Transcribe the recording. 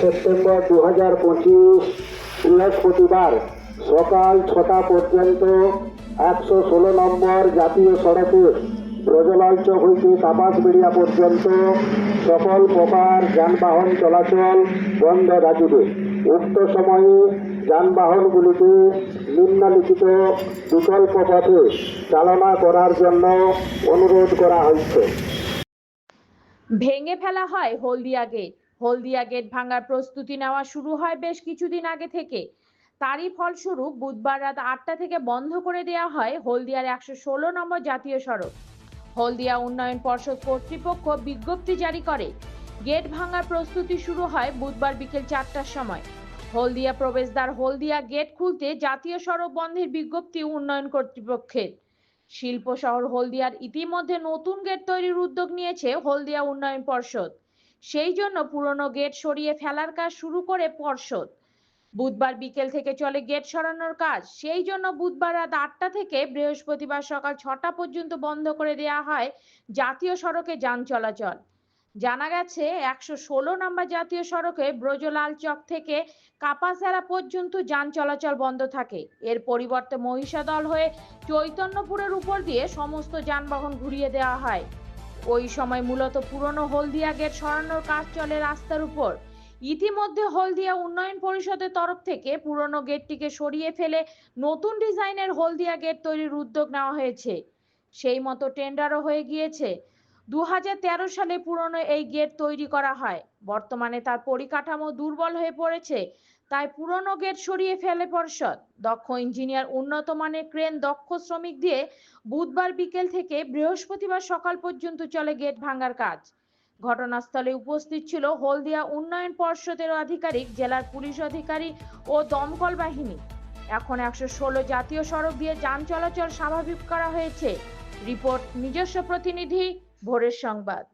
September দু হাজার পঁচিশ বৃহস্পতিবার সকাল ছটা পর্যন্ত একশো ষোলো নম্বর জাতীয় সড়কে ব্রজলাল চক হইতে তাপাসবেড়িয়া পর্যন্ত সকল প্রকার যানবাহন চলাচল বন্ধ থাকিবে। উক্ত সময়ে যানবাহনগুলিকে নিম্নলিখিত বিকল্প পথে চালনা করার জন্য অনুরোধ করা হয়েছে। ভেঙে ফেলা হয় হলদিয়া গেট হলদিয়া গেট ভাঙার প্রস্তুতি নেওয়া শুরু হয় বেশ কিছুদিন আগে থেকে। তারই ফলস্বরূপ বুধবার রাত আটটা থেকে বন্ধ করে দেওয়া হয় হলদিয়ার একশো ষোলো নম্বর জাতীয় সড়ক। হলদিয়া উন্নয়ন পর্ষদ কর্তৃপক্ষ বিজ্ঞপ্তি জারি করে, গেট ভাঙার প্রস্তুতি শুরু হয় বুধবার বিকেল চারটার সময়। হলদিয়া প্রবেশদ্বার হলদিয়া গেট খুলতে জাতীয় সড়ক বন্ধের বিজ্ঞপ্তি উন্নয়ন কর্তৃপক্ষের। শিল্প শহর হলদিয়ার ইতিমধ্যে নতুন গেট তৈরির উদ্যোগ নিয়েছে হলদিয়া উন্নয়ন পর্ষদ। সেই জন্য পুরনো গেট সরিয়ে ফেলার কাজ শুরু করে পর্ষদ। বুধবার বিকেল থেকে চলে গেট সরানোর কাজ। সেই জন্য বুধবার রাত আটটা থেকে বৃহস্পতিবার সকাল ছটা পর্যন্ত বন্ধ করে দেওয়া হয় জাতীয় সড়কে যান চলাচল। জানা গেছে, একশো ষোলো নম্বর জাতীয় সড়কে ব্রজলাল চক থেকে কাপাসেরা পর্যন্ত যান চলাচল বন্ধ থাকে। এর পরিবর্তে মহিষাদল হয়ে চৈতন্যপুরের উপর দিয়ে সমস্ত যানবাহন ঘুরিয়ে দেওয়া হয়। ওই সময় মূলত পুরনো হলদিয়া গেট সরানোর কাজ চলে রাস্তার উপর। ইতিমধ্যে হলদিয়া উন্নয়ন পরিষদের তরফ থেকে পুরনো গেটটিকে সরিয়ে ফেলে নতুন ডিজাইনের হলদিয়া গেট তৈরির উদ্যোগ নেওয়া হয়েছে। সেই মতো টেন্ডারও হয়ে গিয়েছে। দু হাজার তেরো সালে পুরনো এই গেট তৈরি করা হয়। বর্তমানে তার পরিকাঠামো দুর্বল হয়ে পড়েছে, তাই পুরনো গেট সরিয়ে ফেলে পর্ষদ। দক্ষ ইঞ্জিনিয়ার উন্নত মানের ক্রেন দক্ষ শ্রমিক দিয়ে বুধবার বিকেল থেকে বৃহস্পতিবার সকাল পর্যন্ত চলে গেট ভাঙার কাজ। ঘটনাস্থলে উপস্থিত ছিল হলদিয়া উন্নয়ন পর্ষদের আধিকারিক, জেলার পুলিশ অধিকারী ও দমকল বাহিনী। এখন একশো ষোলো জাতীয় সড়ক দিয়ে যান চলাচল স্বাভাবিক করা হয়েছে। রিপোর্ট নিজস্ব প্রতিনিধি ভোরের সংবাদ।